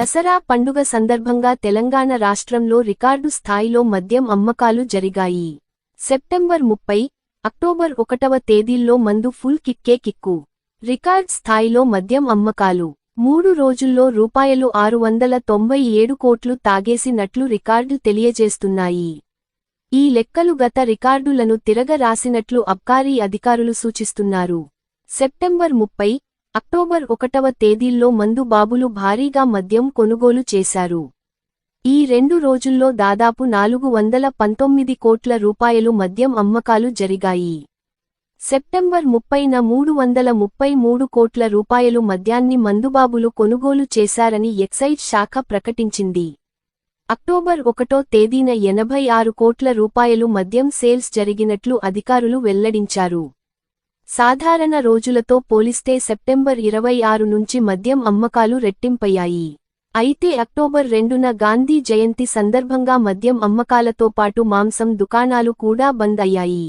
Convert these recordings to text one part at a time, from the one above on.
దసరా పండుగ సందర్భంగా తెలంగాణ రాష్ట్రంలో రికార్డు స్థాయిలో మద్యం అమ్మకాలు జరిగాయి. సెప్టెంబర్ ముప్పై అక్టోబర్ ఒకటవ తేదీల్లో మందు ఫుల్ కిక్కే కిక్కు. రికార్డ్ స్థాయిలో మద్యం అమ్మకాలు. మూడు రోజుల్లో రూపాయలు ఆరు వందల తొంభై ఏడు కోట్లు తాగేసినట్లు రికార్డు తెలియజేస్తున్నాయి. ఈ లెక్కలు గత రికార్డులను తిరగరాసినట్లు అబ్కారీ అధికారులు సూచిస్తున్నారు. సెప్టెంబర్ ముప్పై అక్టోబర్ ఒకటవ తేదీల్లో మందు బాబులు భారీగా మద్యం కొనుగోలు చేశారు. ఈ రెండు రోజుల్లో దాదాపు నాలుగు వందల పంతొమ్మిది కోట్ల రూపాయలు మద్యం అమ్మకాలు జరిగాయి. సెప్టెంబర్ ముప్పైన మూడు వందల ముప్పై మూడు కోట్ల రూపాయలు మద్యాన్ని మందుబాబులు కొనుగోలు చేశారని ఎక్సైజ్ శాఖ ప్రకటించింది. అక్టోబర్ ఒకటో తేదీన ఎనభై ఆరు కోట్ల రూపాయలు మద్యం సేల్స్ జరిగినట్లు అధికారులు వెల్లడించారు. సాధారణ రోజులతో పోలిస్తే సెప్టెంబర్ ఇరవై ఆరు నుంచి మద్యం అమ్మకాలు రెట్టింపయ్యాయి. అయితే అక్టోబర్ రెండున గాంధీ జయంతి సందర్భంగా మద్యం అమ్మకాలతో పాటు మాంసం దుకాణాలు కూడా బంద్ అయ్యాయి.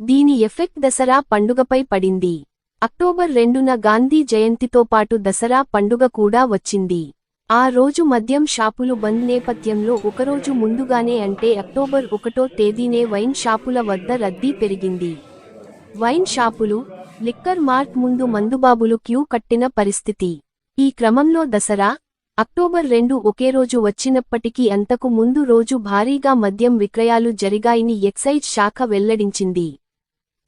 దీని ఎఫెక్ట్ దసరా పండుగపై పడింది. అక్టోబర్ రెండున గాంధీ జయంతితో పాటు దసరా పండుగ కూడా వచ్చింది. ఆ రోజు మద్యం షాపులు బంద్ నేపథ్యంలో ఒకరోజు ముందుగానే అంటే అక్టోబర్ ఒకటో తేదీనే వైన్ షాపుల వద్ద రద్దీ పెరిగింది. వైన్ షాపులు లిక్కర్ మార్ట్ ముందు మందుబాబులు క్యూ కట్టిన పరిస్థితి. ఈ క్రమంలో దసరా అక్టోబర్ రెండు ఒకే రోజు వచ్చినప్పటికీ అంతకు ముందు రోజు భారీగా మద్యం విక్రయాలు జరిగాయని ఎక్సైజ్ శాఖ వెల్లడించింది.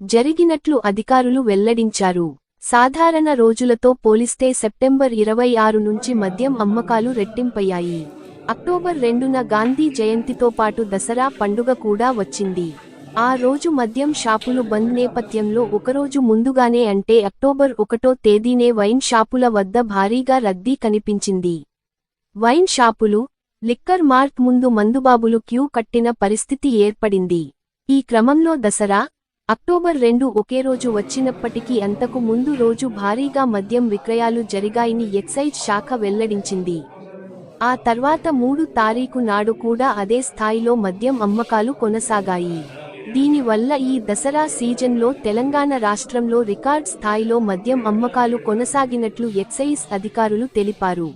జరిగినట్లు అధికారులు వెల్లడించారు. సాధారణ రోజులతో పోలిస్తే సెప్టెంబర్ ఇరవై ఆరు నుంచి మద్యం అమ్మకాలు రెట్టింపయ్యాయి. అక్టోబర్ రెండున గాంధీ జయంతితో పాటు దసరా పండుగ కూడా వచ్చింది. ఆ రోజు మద్యం షాపులు బంద్ నేపథ్యంలో ఒకరోజు ముందుగానే అంటే అక్టోబర్ ఒకటో తేదీనే వైన్ షాపుల వద్ద భారీగా రద్దీ కనిపించింది. వైన్ షాపులు లిక్కర్ మార్ట్ ముందు మందుబాబులు క్యూ కట్టిన పరిస్థితి ఏర్పడింది. ఈ క్రమంలో దసరా అక్టోబర్ రెండు ఒకే రోజు వచ్చినప్పటికీ అంతకు ముందు రోజు భారీగా మద్యం విక్రయాలు జరిగాయని ఎక్సైజ్ శాఖ వెల్లడించింది. ఆ తర్వాత మూడు తారీఖు నాడు కూడా అదే స్థాయిలో మద్యం అమ్మకాలు కొనసాగాయి. దీనివల్ల ఈ దసరా సీజన్లో తెలంగాణ రాష్ట్రంలో రికార్డ్ స్థాయిలో మద్యం అమ్మకాలు కొనసాగినట్లు ఎక్సైజ్ అధికారులు తెలిపారు.